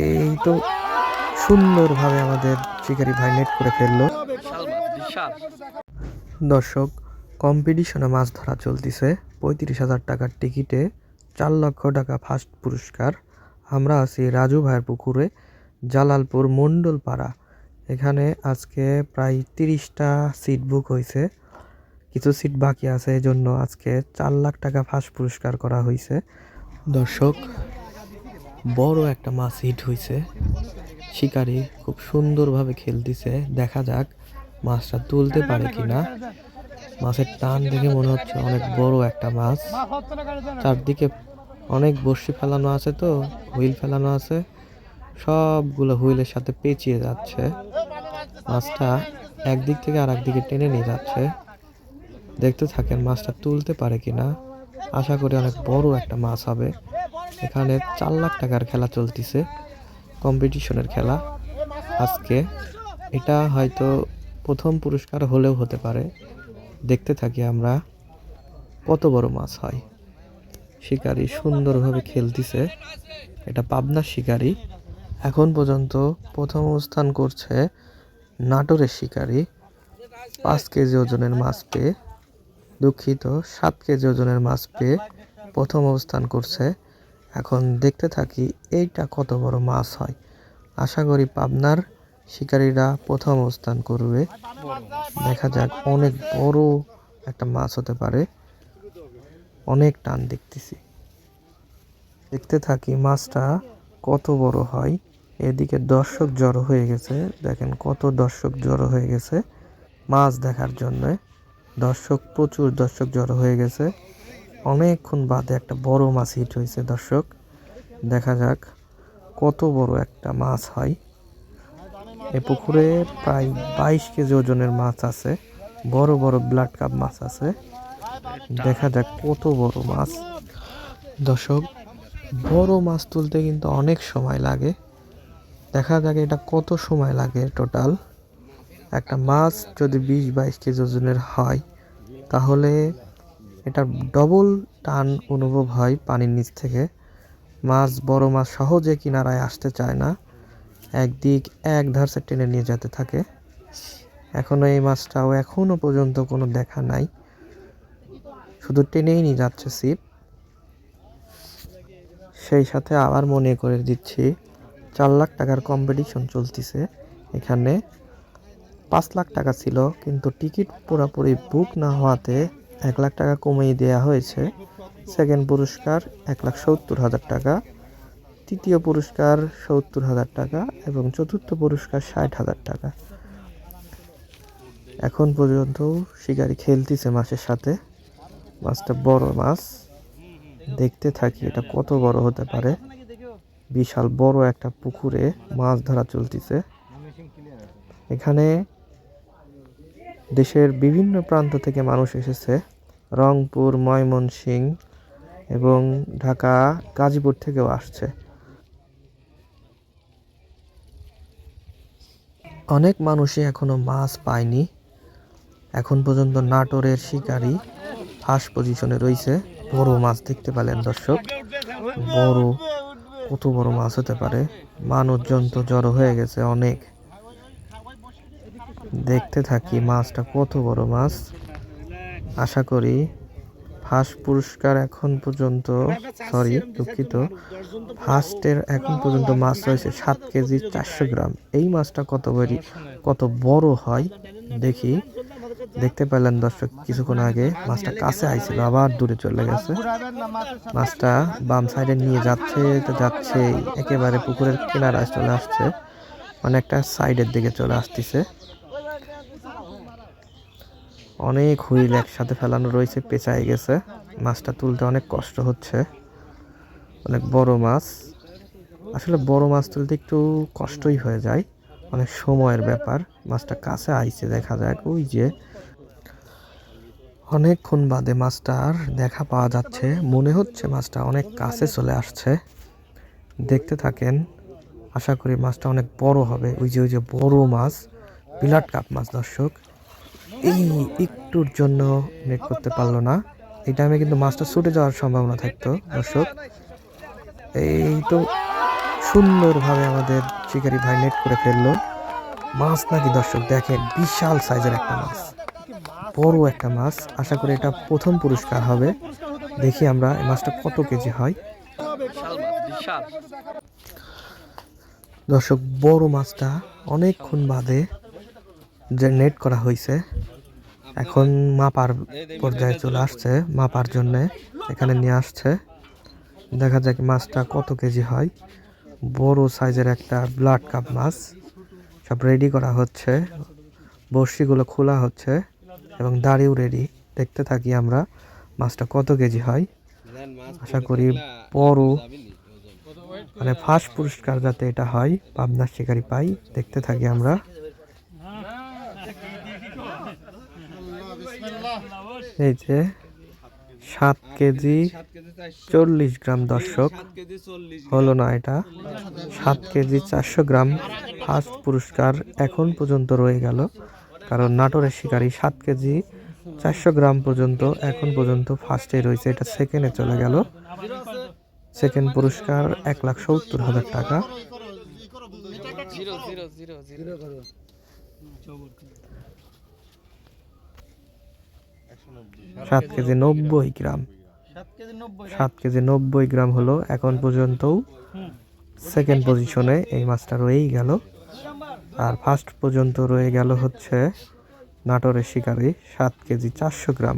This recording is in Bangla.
এই তো সুন্দরভাবে আমাদের শিকারি ভাই নেট করে ফেলল। দর্শক কম্পিটিশনে মাছ ধরা চলতেছে। পঁয়ত্রিশ হাজার টাকার টিকিটে চার লক্ষ টাকা ফার্স্ট পুরস্কার। আমরা আছি রাজু ভাইয়ের পুকুরে, জালালপুর মণ্ডলপাড়া। এখানে আজকে প্রায় তিরিশটা সিট বুক হয়েছে কিছু সিট বাকি আছে এই জন্য আজকে চার লাখ টাকা ফার্স্ট পুরস্কার করা হয়েছে দর্শক বড় একটা মাছ হিট হয়েছে শিকারি খুব সুন্দরভাবে খেলতেছে। দেখা যাক মাছটা তুলতে পারে কিনা। মাছের টান দেখে মনে হচ্ছে অনেক বড় একটা মাছ। চারদিকে অনেক বড়শি ফেলানো আছে তো, হুইল ফেলানো আছে। সবগুলো হুইলের সাথে পেঁচিয়ে যাচ্ছে। মাছটা একদিক থেকে আর একদিকে টেনে নিয়ে যাচ্ছে। দেখতে থাকেন মাছটা তুলতে পারে কিনা। আশা করি অনেক বড় একটা মাছ হবে। এখানে চার লাখ টাকার খেলা চলতেছে কম্পিটিশনের খেলা। আজকে এটা হয়তো প্রথম পুরস্কার হলেও হতে পারে। দেখতে থাকি আমরা কত বড় মাছ হয়। শিকারি সুন্দরভাবে খেলতেছে। এটা পাবনার শিকারি। এখন পর্যন্ত প্রথম অবস্থান করছে নাটোরের শিকারি। পাঁচ কেজি ওজনের মাছ পেয়ে দুঃখিত, সাত কেজি ওজনের মাছ পেয়ে প্রথম অবস্থান করছে এখন দেখতে থাকি এইটা কত বড় মাছ হয়। আশা করি পাবনার শিকারীরা প্রথম অবস্থান করবে। দেখা যাক, অনেক বড় একটা মাছ হতে পারে। অনেক টান দেখতেছি। দেখতে থাকি মাছটা কত বড় হয়। এদিকে দর্শক জড়ো হয়ে গেছে। দেখেন কত দর্শক জড়ো হয়ে গেছে মাছ দেখার জন্য। দর্শক, প্রচুর দর্শক জড়ো হয়ে গেছে। অনেকক্ষণ বাদে একটা বড় মাছ হিট হয়েছে, দর্শক। দেখা যাক কত বড় একটা মাছ হয়। এ পুকুরে প্রায় বাইশ কেজি ওজনের মাছ আছে, বড় বড় ব্লাড কাপ মাছ আছে। দেখা যাক কত বড় মাছ। দর্শক, বড় মাছ তুলতে কিন্তু অনেক সময় লাগে। দেখা যাক এটা কত সময় লাগে টোটাল একটা মাছ যদি বিশ বাইশ কেজি ওজনের হয়, তাহলে এটা ডবল টান অনুভব হয় পানির নিচ থেকে। মাছ বড় মাছ সহজে কিনারায় আসতে চায় না। একদিক এক ধারসে টেনে নিয়ে যেতে থাকে। এখনও এই মাছটাও এখনও পর্যন্ত কোনো দেখা নাই। শুধু টেনেই নিয়ে যাচ্ছে সিপ সেই সাথে আবার মনে করে দিচ্ছি, চার লাখ টাকার কম্পিটিশন চলতেছে। এখানে পাঁচ লাখ টাকা ছিল, কিন্তু টিকিট পুরোপুরি বুক না হওয়াতে এক লাখ টাকা কমিয়ে দেওয়া হয়েছে। সেকেন্ড পুরস্কার এক লাখ সত্তর হাজার টাকা, তৃতীয় পুরস্কার সত্তর হাজার টাকা এবং চতুর্থ পুরস্কার ষাট হাজার টাকা। এখন পর্যন্ত শিকারি খেলতেছে মাছের সাথে। মাছটা বড় মাছ। দেখতে থাকি, এটা কত বড় হতে পারে। বিশাল বড় একটা পুকুরে মাছ ধরা চলতেছে। এখানে দেশের বিভিন্ন প্রান্ত থেকে মানুষ এসেছে। রংপুর, ময়মনসিংহ এবং ঢাকা, গাজীপুর থেকেও আসছে। অনেক মানুষই এখনও মাছ পায়নি। এখন পর্যন্ত নাটোরের শিকারি ফার্স্ট পজিশনে রয়েছে। বড় মাছ দেখতে পেলেন দর্শক। বড়, কত বড় মাছ হতে পারে? মানুষজন তো জড়ো হয়ে গেছে অনেক। দেখতে থাকি মাছটা কত বড় মাছ। আশা করি ফার্স্ট পুরস্কার এখন পর্যন্ত সরি দুঃখিত ফার্স্টের এখন পর্যন্ত মাছ রয়েছে সাত কেজি চারশো গ্রাম। এই মাছটা কত বড়ি, কত বড় হয় দেখি। দেখতে পেলেন দর্শক, কিছুক্ষণ আগে মাছটা কাছে আইছিল, আবার দূরে চলে গেছে। মাছটা বাম সাইডে নিয়ে যাচ্ছে, তো যাচ্ছে একেবারে পুকুরের কিনারায় চলে আসছে, অনেকটা সাইডের দিকে চলে আসতেছে। অনেক হুইল একসাথে ফেলানো রয়েছে, পেঁচাই গেছে। মাছটা তুলতে অনেক কষ্ট হচ্ছে। অনেক বড় মাছ। আসলে বড় মাছ তুলতে একটু কষ্টই হয়ে যায়। অনেক সময়ের ব্যাপার। মাছটা কাছে আইছে, দেখা যাক। ওই যে অনেকক্ষণ বাদে মাছটার দেখা পাওয়া যাচ্ছে। মনে হচ্ছে মাছটা অনেক কাছে চলে আসছে। দেখতে থাকেন। আশা করি মাছটা অনেক বড় হবে। ওই যে ওই যে বড় মাছ, বিরাট কাপ মাছ, দর্শক। এই একটুর জন্য নেট করতে পারল না। এই টাইমে কিন্তু মাছটা ছুটে যাওয়ার সম্ভাবনা থাকতো, দর্শক। এই তো সুন্দরভাবে আমাদের শিকারি ভাই নেট করে ফেলল। মাছ নাকি, দর্শক, দেখেন, বিশাল সাইজের একটা মাছ। বড় একটা মাছ। আশা করি এটা প্রথম পুরস্কার হবে। দেখি আমরা এই মাছটা কত কেজি হয়। দর্শক, বড় মাছটা অনেকক্ষণ বাদে যে নেট করা হয়েছে। এখন মাপার পর্যায়ে চলে আসছে, মাপার জন্যে এখানে নিয়ে আসছে। দেখা যাক মাছটা কত কেজি হয়। বড় সাইজের একটা ব্লাড কাপ মাছ। সব রেডি করা হচ্ছে। বড়শিগুলো খোলা হচ্ছে এবং দাড়িও রেডি দেখতে থাকি আমরা মাছটা কত কেজি হয়। আশা করি বড় মানে ফার্স্ট পুরস্কার যাতে এটা হয় পাবনার শিকারি পাই। দেখতে থাকি আমরা। এই যে সাত কেজি চল্লিশ গ্রাম দর্শক হলো না এটা সাত কেজি চারশো গ্রাম ফার্স্ট পুরস্কার এখন পর্যন্ত রয়ে গেল কারণ নাটোরের শিকারি সাত কেজি চারশো গ্রাম পর্যন্ত এখন পর্যন্ত ফার্স্টে রয়েছে এটা সেকেন্ডে চলে গেল সেকেন্ড পুরস্কার এক লাখ সত্তর হাজার টাকা সাত কেজি নব্বই গ্রাম। সাত কেজি নব্বই গ্রাম হলো এখন পর্যন্ত সেকেন্ড পজিশনে এই মাছটা রয়েই গেল। আর ফার্স্ট পর্যন্ত রয়ে গেল হচ্ছে নাটোরের শিকারি, সাত কেজি চারশো গ্রাম।